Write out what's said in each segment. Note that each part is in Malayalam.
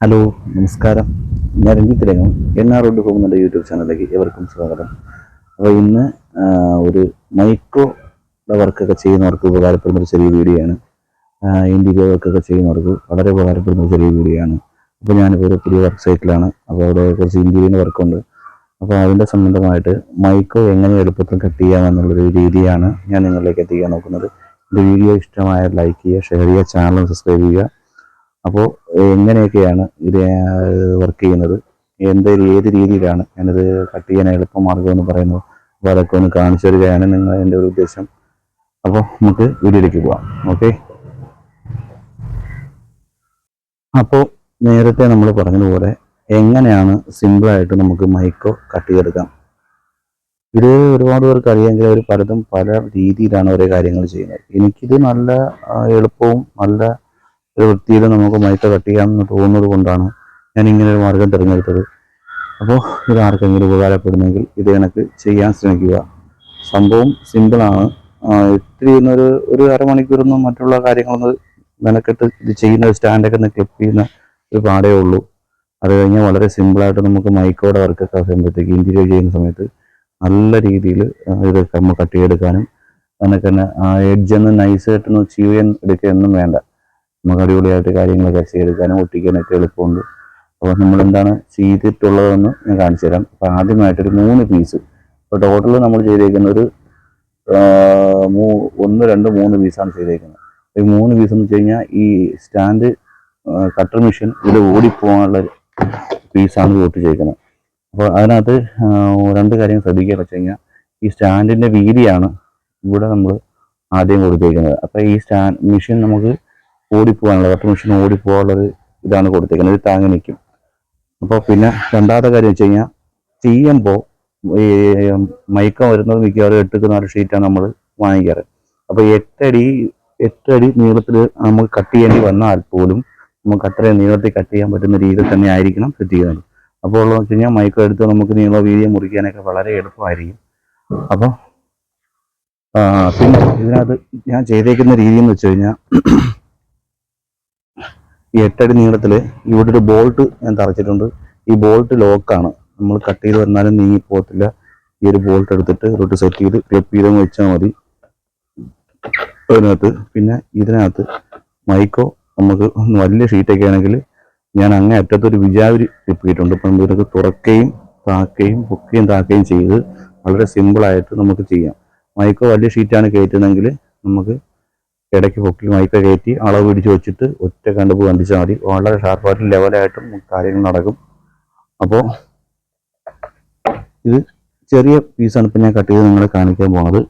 ഹലോ നമസ്കാരം. ഞാൻ രഞ്ജിത്ത് രംഗം എൻ ആർ റോഡ് പോകുന്നുണ്ട് യൂട്യൂബ് ചാനലിലേക്ക് എവർക്കും സ്വാഗതം. അപ്പോൾ ഇന്ന് ഒരു മൈക്രോ വർക്കൊക്കെ ചെയ്യുന്നവർക്ക് ഉപകാരപ്പെടുന്ന ഒരു ചെറിയ വീഡിയോ ആണ്. ഇന്റീരിയർ വർക്കൊക്കെ ചെയ്യുന്നവർക്ക് വളരെ ഉപകാരപ്പെടുന്ന ഒരു ചെറിയ വീഡിയോ ആണ്. അപ്പോൾ ഞാനിപ്പോൾ ഒരു പുതിയ വർക്ക് സൈറ്റിലാണ് അപ്പോൾ അവിടെ കുറച്ച് ഇന്റീരിയർ വർക്കുണ്ട് അപ്പോൾ അതിന്റെ സംബന്ധമായിട്ട് മൈക്രോ എങ്ങനെ എളുപ്പത്തിൽ കട്ട് ചെയ്യാമെന്നുള്ളൊരു രീതിയാണ് ഞാൻ നിങ്ങളിലേക്ക് എത്തിക്കാൻ നോക്കുന്നത്. എന്റെ വീഡിയോ ഇഷ്ടമായ ലൈക്ക് ചെയ്യുക ഷെയർ ചെയ്യുക ചാനൽ സബ്സ്ക്രൈബ് ചെയ്യുക. അപ്പോൾ എങ്ങനെയൊക്കെയാണ് ഇത് വർക്ക് ചെയ്യുന്നത്? എന്ത് ഏത് രീതിയിലാണ്? ഞാനിത് കട്ട് ചെയ്യാൻ എളുപ്പമാർഗം എന്ന് പറയുന്നത് അപ്പോൾ അതൊക്കെ ഒന്ന് കാണിച്ചു തരികയാണ് നിങ്ങൾ എന്റെ ഒരു ഉദ്ദേശം. അപ്പോൾ നമുക്ക് വീഡിയോയിലേക്ക് പോവാം. ഓക്കെ? അപ്പോൾ നേരത്തെ നമ്മൾ പറഞ്ഞതുപോലെ എങ്ങനെയാണ് സിമ്പിളായിട്ട് നമുക്ക് മൈക്കോ കട്ട് ചെയ്തെടുക്കാം? ഇത് ഒരുപാട് പേർക്ക് അറിയാമെങ്കിൽ അവർ പലതും പല രീതിയിലാണ് ഓരോ കാര്യങ്ങൾ ചെയ്യുന്നത്. എനിക്കിത് നല്ല എളുപ്പവും നല്ല ഒരു വൃത്തിയിൽ നമുക്ക് മൈക്രോ കട്ട് ചെയ്യാമെന്ന് തോന്നുന്നത് കൊണ്ടാണ് ഞാൻ ഇങ്ങനെ ഒരു മാർഗം തിരഞ്ഞെടുത്തത്. അപ്പോൾ ഇത് ആർക്കെങ്കിലും ഉപകാരപ്പെടുന്നെങ്കിൽ ഇത് കണക്ക് ചെയ്യാൻ ശ്രമിക്കുക. സംഭവം സിമ്പിളാണ് ഇത്തിരി ഒരു ഒരു അരമണിക്കൂറൊന്നും മറ്റുള്ള കാര്യങ്ങളൊന്നും മെനക്കെട്ട് ഇത് ചെയ്യുന്ന സ്റ്റാൻഡൊക്കെ ഒന്ന് ക്ലിപ്പ് ചെയ്യുന്ന ഒരു പാടേ ഉള്ളൂ. അത് കഴിഞ്ഞാൽ വളരെ സിമ്പിളായിട്ട് നമുക്ക് മൈക്കോടെ വർക്കൊക്കെ ചെയ്യുമ്പോഴത്തേക്ക് ഇന്റീരിയർ ചെയ്യുന്ന സമയത്ത് നല്ല രീതിയിൽ ഇത് നമ്മൾ കട്ട് ചെയ്തെടുക്കാനും അതിനൊക്കെ തന്നെ ആ എഡ്ജ് എഡ്ജൊന്ന് നൈസായിട്ടൊന്ന് ചെയ്യാൻ എടുക്കുകയൊന്നും വേണ്ട. നമുക്ക് അടിപൊളിയായിട്ട് കാര്യങ്ങളൊക്കെ ചെയ്തെടുക്കാനും ഒട്ടിക്കാനൊക്കെ എളുപ്പമുണ്ട്. അപ്പോൾ നമ്മൾ എന്താണ് ചെയ്തിട്ടുള്ളതെന്ന് ഞാൻ കാണിച്ചു തരാം. അപ്പോൾ ആദ്യമായിട്ടൊരു മൂന്ന് പീസ് ഇപ്പോൾ ടോട്ടൽ നമ്മൾ ചെയ്തേക്കുന്ന ഒരു മൂ- ഒന്ന് രണ്ട് മൂന്ന് പീസാണ് ചെയ്തേക്കുന്നത്. ഈ മൂന്ന് പീസ് എന്ന് വെച്ച് കഴിഞ്ഞാൽ ഈ സ്റ്റാൻഡ് കട്ടർ മെഷീൻ ഇതിൽ ഓടിപ്പോകാനുള്ള പീസാണ് ഒട്ടിച്ചേക്കുന്നത് അപ്പോൾ അതിനകത്ത് രണ്ട് കാര്യം ശ്രദ്ധിക്കുക വെച്ച് കഴിഞ്ഞാൽ ഈ സ്റ്റാൻഡിന്റെ വീതിയാണ് ഇവിടെ നമ്മൾ ആദ്യം കൊടുത്തേക്കുന്നത്. അപ്പോൾ ഈ സ്റ്റാൻഡ് മെഷീൻ നമുക്ക് ഓടിപ്പോകാനുള്ള കട്ടർ മെഷീൻ ഓടിപ്പോകാനുള്ളൊരു ഇതാണ് കൊടുത്തേക്കുന്നത്. ഇത് താങ്ങി നിൽക്കും. അപ്പോൾ പിന്നെ രണ്ടാമത്തെ കാര്യം വെച്ച് കഴിഞ്ഞാൽ ചെയ്യുമ്പോൾ ഈ മയക്കം വരുന്നത് മിക്കവാറും എട്ടുക്ക് നാല് ഷീറ്റാണ് നമ്മൾ വാങ്ങിക്കാറ്. അപ്പോൾ എട്ടടി എട്ടടി നീളത്തിൽ നമുക്ക് കട്ട് ചെയ്യേണ്ടി വന്നാൽ പോലും നമുക്ക് അത്രയും നീളത്തിൽ കട്ട് ചെയ്യാൻ പറ്റുന്ന രീതിയിൽ തന്നെ ആയിരിക്കണം സെറ്റ് ചെയ്യുന്നത്. അപ്പോൾ ഉള്ളതെന്ന് വെച്ച് കഴിഞ്ഞാൽ മയക്കം എടുത്ത് നമുക്ക് നീള വീതിയെ മുറിക്കാനൊക്കെ വളരെ എളുപ്പമായിരിക്കും. അപ്പോൾ പിന്നെ ഇതിനകത്ത് ഞാൻ ചെയ്തേക്കുന്ന രീതി എന്ന് വെച്ച് കഴിഞ്ഞാൽ ഈ എട്ടടി നീളത്തിൽ ഇവിടെ ഒരു ബോൾട്ട് ഞാൻ തറച്ചിട്ടുണ്ട്. ഈ ബോൾട്ട് ലോക്കാണ് നമ്മൾ കട്ട് ചെയ്ത് വന്നാലും നീങ്ങി പോകത്തില്ല. ഈ ഒരു ബോൾട്ട് എടുത്തിട്ട് ഇതോട്ട് സെറ്റ് ചെയ്ത് ക്ലിപ്പ് ചെയ്ത് വെച്ചാൽ മതി. അതിനകത്ത് പിന്നെ ഇതിനകത്ത് മൈക്കോ നമുക്ക് വലിയ ഷീറ്റൊക്കെ ആണെങ്കിൽ ഞാൻ അങ്ങേ അറ്റത്തൊരു വിജാവിരി ക്ലിപ്പ് ചെയ്തിട്ടുണ്ട്. ഇപ്പം ഇതൊക്കെ തുറക്കുകയും താക്കുകയും പൊക്കുകയും താക്കുകയും ചെയ്ത് വളരെ സിമ്പിളായിട്ട് നമുക്ക് ചെയ്യാം. മൈക്കോ വലിയ ഷീറ്റാണ് കയറ്റുന്നതെങ്കിൽ നമുക്ക് ഇടയ്ക്ക് പൊക്കി മൈക്ക കയറ്റി അളവ് പിടിച്ച് വെച്ചിട്ട് ഒറ്റ കണ്ടുപ്പ് കണ്ടിച്ചാൽ മതി. വളരെ ഷാർപ്പായിട്ട് ലെവലായിട്ടും കാര്യങ്ങൾ നടക്കും. അപ്പോൾ ഇത് ചെറിയ പീസാണ് ഇപ്പം ഞാൻ കട്ട് ചെയ്ത് നിങ്ങളെ കാണിക്കാൻ പോണത്.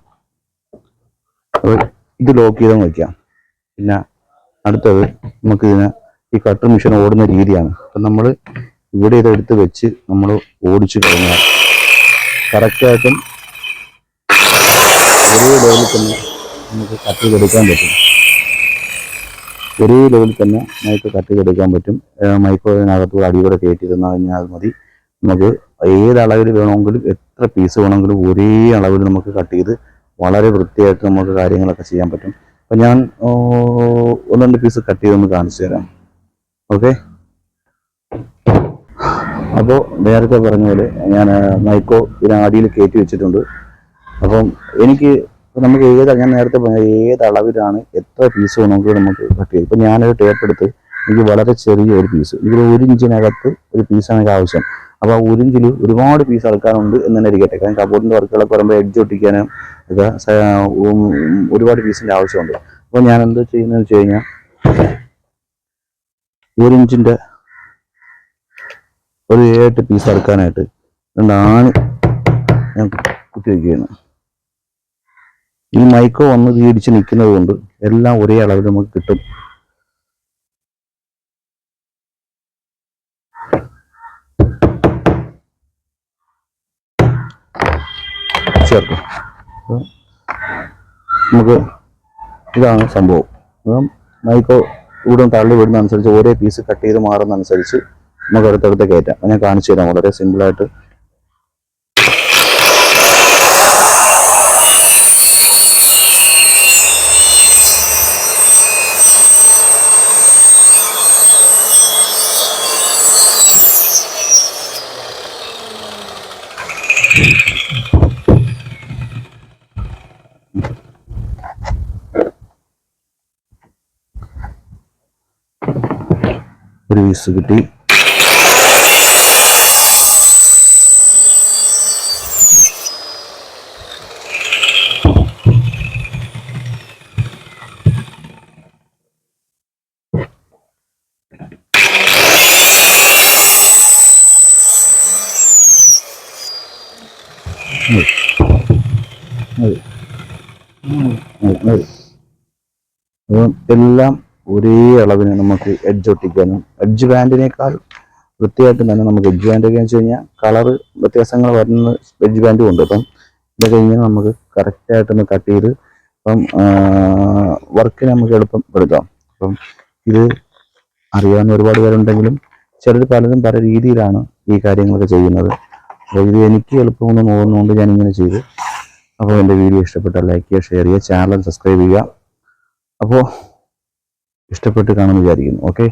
ഇത് ലോക്ക് ചെയ്താൽ വയ്ക്കാം പിന്നെ അടുത്തത് നമുക്ക് ഇതിനെ ഈ കട്ടർ മെഷീൻ ഓടുന്ന രീതിയാണ്. അപ്പം നമ്മൾ ഇവിടെ ഇതെടുത്ത് വെച്ച് നമ്മൾ ഓടിച്ചു കഴിഞ്ഞാൽ കറക്റ്റായിട്ടും ഒരേ ലെവലിൽ തന്നെ നമുക്ക് കട്ട് ചെയ്തെടുക്കാൻ പറ്റും. ചെറിയ ലെവലിൽ തന്നെ നമുക്ക് കട്ട് ചെയ്തെടുക്കാൻ പറ്റും. മൈക്ക് അടിയോടെ കയറ്റി തന്നു കഴിഞ്ഞാൽ മതി. നമുക്ക് ഏത് വേണമെങ്കിലും എത്ര പീസ് വേണമെങ്കിലും ഒരേ അളവിൽ നമുക്ക് കട്ട് ചെയ്ത് വളരെ വൃത്തിയായിട്ട് നമുക്ക് കാര്യങ്ങളൊക്കെ ചെയ്യാൻ പറ്റും. അപ്പം ഞാൻ ഒന്ന് രണ്ട് പീസ് കട്ട് ചെയ്തൊന്ന് കാണിച്ചു തരാം. ഓക്കെ? അപ്പോൾ നേരത്തെ പറഞ്ഞ പോലെ ഞാൻ മൈക്കോ ഇതിന് അടിയിൽ കയറ്റി വെച്ചിട്ടുണ്ട്. അപ്പം എനിക്ക് ഇപ്പം നമുക്ക് ഏത് ഞാൻ നേരത്തെ പറഞ്ഞ ഏത് അളവിലാണ് എത്ര പീസ് വേണമെങ്കിലും നമുക്ക് കട്ട് ചെയ്യാം. ഇപ്പം ഞാനൊരു ടേപ്പ് എടുത്ത് എനിക്ക് വളരെ ചെറിയ ഒരു പീസ് ഇതിൽ ഒരു ഇഞ്ചിനകത്ത് ഒരു പീസാണ് എനിക്ക് ആവശ്യം. അപ്പോൾ ആ ഒരു ഇഞ്ചിൽ ഒരുപാട് പീസ് എടുക്കാനുണ്ട് എന്ന് തന്നെ ഇരിക്കട്ടെ. കാരണം കബോർഡിന്റെ വർക്കുകളൊക്കെ പറയുമ്പോൾ എഡ്ജ് ഒട്ടിക്കാനും ഒക്കെ ഒരുപാട് പീസിന്റെ ആവശ്യമുണ്ട്. അപ്പോൾ ഞാൻ എന്താ ചെയ്യുന്നതെന്ന് വെച്ച് കഴിഞ്ഞാൽ ഒരു ഇഞ്ചിന്റെ ഒരു എട്ട് പീസ് എടുക്കാനായിട്ട് രണ്ടാണ് ഞാൻ കുത്തി വയ്ക്കുകയാണ് ഈ മൈക്കോ വന്ന് തീരിച്ച് നിൽക്കുന്നത് കൊണ്ട് എല്ലാം ഒരേ അളവിൽ നമുക്ക് കിട്ടും. ചേർക്കും നമുക്ക് ഇതാണ് സംഭവം. മൈക്കോ ഇവിടെ തള്ളി വിടുന്ന അനുസരിച്ച് ഓരോ പീസ് കട്ട് ചെയ്ത് മാറുന്ന അനുസരിച്ച് നമുക്ക് അടുത്തടുത്ത് കയറ്റാം. ഞാൻ കാണിച്ചു തരാം വളരെ സിമ്പിളായിട്ട് ഒരു വീസ് കിട്ടി. എല്ലാം ഒരേ അളവിന് നമുക്ക് എഡ്ജ് ഒട്ടിക്കാനും. എഡ്ജ് ബാൻഡിനേക്കാൾ വൃത്തിയായിട്ട് തന്നെ നമുക്ക് എഡ്ജ് ബാൻഡ് ഒക്കെ വെച്ച് കഴിഞ്ഞാൽ കളറ് വ്യത്യാസങ്ങൾ വരുന്ന എഡ്ജ് ബാൻഡും ഉണ്ട്. അപ്പം ഇതൊക്കെ ഇങ്ങനെ നമുക്ക് കറക്റ്റായിട്ടൊന്ന് കട്ട് ചെയ്ത് അപ്പം വർക്ക് നമുക്ക് എളുപ്പം എടുക്കാം. അപ്പം ഇത് അറിയാവുന്ന ഒരുപാട് പേരുണ്ടെങ്കിലും ചിലർ പലരും പല രീതിയിലാണ് ഈ കാര്യങ്ങളൊക്കെ ചെയ്യുന്നത്. അപ്പോൾ ഇത് എനിക്ക് എളുപ്പമെന്ന് ഞാൻ ഇങ്ങനെ ചെയ്തു. അപ്പോൾ എന്റെ വീഡിയോ ഇഷ്ടപ്പെട്ടാൽ ലൈക്ക് ചെയ്യുക ഷെയർ ചെയ്യുക ചാനൽ സബ്സ്ക്രൈബ് ചെയ്യുക. അപ്പോൾ ഇഷ്ടപ്പെട്ട് കാണുമെന്ന് വിചാരിക്കുന്നു ഓക്കെ